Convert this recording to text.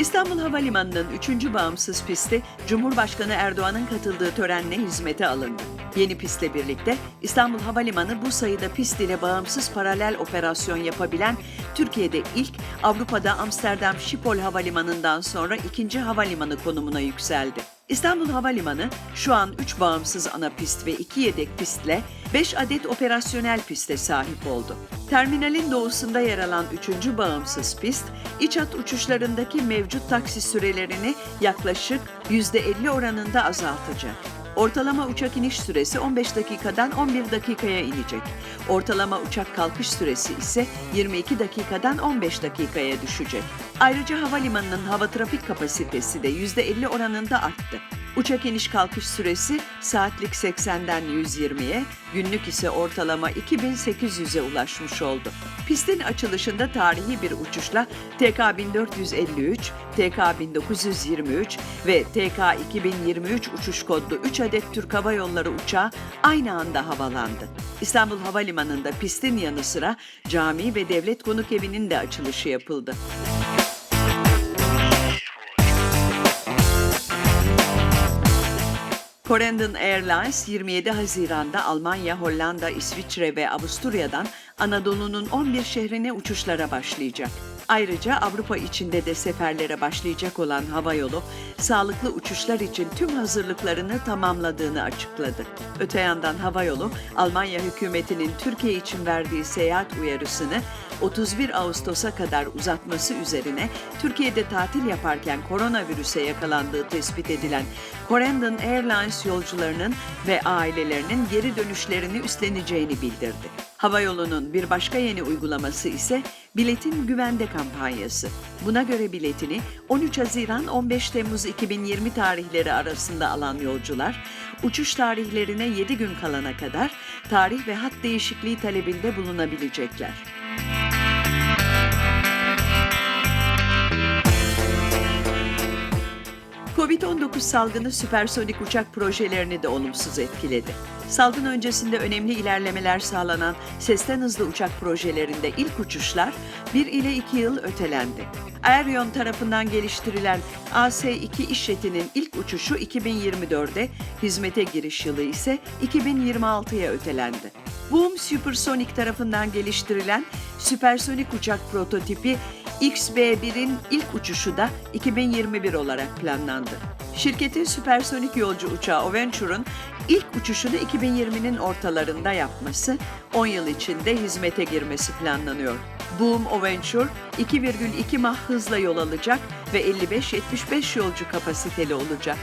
İstanbul Havalimanı'nın 3. bağımsız pisti Cumhurbaşkanı Erdoğan'ın katıldığı törenle hizmete alındı. Yeni pistle birlikte İstanbul Havalimanı bu sayıda pist ile bağımsız paralel operasyon yapabilen Türkiye'de ilk Avrupa'da Amsterdam Schiphol Havalimanı'ndan sonra ikinci havalimanı konumuna yükseldi. İstanbul Havalimanı şu an 3 bağımsız ana pist ve 2 yedek pistle 5 adet operasyonel piste sahip oldu. Terminalin doğusunda yer alan 3. bağımsız pist, iç hat uçuşlarındaki mevcut taksi sürelerini yaklaşık %50 oranında azaltacak. Ortalama uçak iniş süresi 15 dakikadan 11 dakikaya inecek. Ortalama uçak kalkış süresi ise 22 dakikadan 15 dakikaya düşecek. Ayrıca havalimanının hava trafik kapasitesi de %50 oranında arttı. Uçak iniş kalkış süresi saatlik 80'den 120'ye, günlük ise ortalama 2800'e ulaşmış oldu. Pistin açılışında tarihi bir uçuşla TK 1453, TK 1923 ve TK 2023 uçuş kodlu 3 adet Türk Hava Yolları uçağı aynı anda havalandı. İstanbul Havalimanı'nda pistin yanı sıra cami ve devlet konuk evinin de açılışı yapıldı. Corendon Airlines 27 Haziran'da Almanya, Hollanda, İsviçre ve Avusturya'dan Anadolu'nun 11 şehrine uçuşlara başlayacak. Ayrıca Avrupa içinde de seferlere başlayacak olan havayolu, sağlıklı uçuşlar için tüm hazırlıklarını tamamladığını açıkladı. Öte yandan havayolu, Almanya hükümetinin Türkiye için verdiği seyahat uyarısını 31 Ağustos'a kadar uzatması üzerine Türkiye'de tatil yaparken koronavirüse yakalandığı tespit edilen Corendon Airlines yolcularının ve ailelerinin geri dönüşlerini üstleneceğini bildirdi. Havayolu'nun bir başka yeni uygulaması ise biletin güvende kampanyası. Buna göre biletini 13 Haziran 15 Temmuz 2020 tarihleri arasında alan yolcular, uçuş tarihlerine 7 gün kalana kadar tarih ve hat değişikliği talebinde bulunabilecekler. Covid-19 salgını süpersonik uçak projelerini de olumsuz etkiledi. Salgın öncesinde önemli ilerlemeler sağlanan sesten hızlı uçak projelerinde ilk uçuşlar 1 ile 2 yıl ötelendi. Aerion tarafından geliştirilen AS-2 iş jetinin ilk uçuşu 2024'de, hizmete giriş yılı ise 2026'ya ötelendi. Boom Supersonic tarafından geliştirilen süpersonik uçak prototipi XB-1'in ilk uçuşu da 2021 olarak planlandı. Şirketin süpersonik yolcu uçağı Aventure'un ilk uçuşunu 2020'nin ortalarında yapması, 10 yıl içinde hizmete girmesi planlanıyor. Boom Aventure 2,2 mah hızla yol alacak ve 55-75 yolcu kapasiteli olacak.